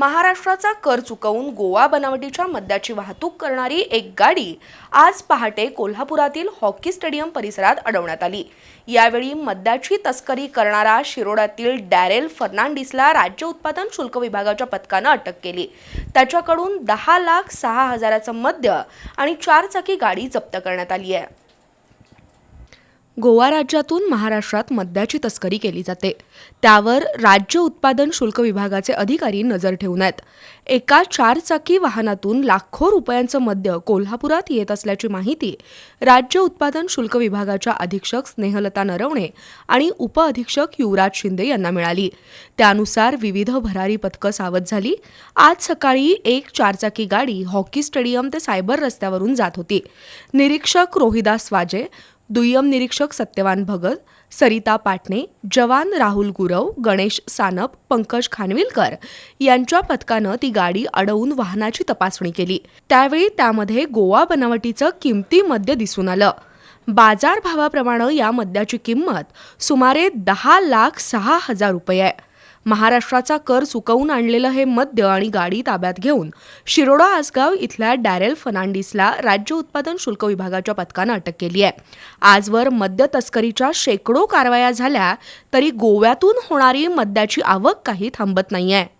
महाराष्ट्राचा कर चुकवून गोवा बनावटीच्या मद्याची वाहतूक करणारी एक गाडी आज पहाटे कोल्हापुरातील हॉकी स्टेडियम परिसरात अडवण्यात आली. यावेळी मद्याची तस्करी करणारा शिरोड्यातील डॅरेल फर्नांडिसला राज्य उत्पादन शुल्क विभागाच्या पथकानं अटक केली. त्याच्याकडून दहा लाख सहा हजाराचं मद्य आणि चारचाकी गाडी जप्त करण्यात आली आहे. गोवा राज्यातून महाराष्ट्रात मद्याची तस्करी केली जाते. त्यावर राज्य उत्पादन शुल्क विभागाचे अधिकारी नजर ठेवून आहेत. एका चारचाकी वाहनातून लाखो रुपयांचं मद्य कोल्हापुरात येत असल्याची माहिती राज्य उत्पादन शुल्क विभागाच्या अधीक्षक स्नेहलता नरवणे आणि उपअधीक्षक युवराज शिंदे यांना मिळाली. त्यानुसार विविध भरारी पथकं सावध झाली. आज सकाळी एक चारचाकी गाडी हॉकी स्टेडियम ते सायबर रस्त्यावरून जात होती. निरीक्षक रोहिदास वाजे दुय्यम निरीक्षक सत्यवान भगत सरिता पाटणे जवान राहुल गुरव गणेश सानप पंकज खानविलकर यांच्या पथकानं ती गाडी अडवून वाहनाची तपासणी केली. त्यावेळी त्यामध्ये गोवा बनावटीचं किमती मद्य दिसून आलं. बाजारभावाप्रमाणे या मद्याची किंमत सुमारे दहा लाख सहा हजार रुपये आहे. महाराष्ट्राचा कर चुकवून आणलेलं हे मद्य आणि गाडी ताब्यात घेऊन शिरोडा आसगाव इथल्या डॅरेल फर्नांडिसला राज्य उत्पादन शुल्क विभागाच्या पथकानं अटक केली आहे. आजवर मद्य तस्करीच्या शेकडो कारवाया झाल्या तरी गोव्यातून होणारी मद्याची आवक काही थांबत नाहीये.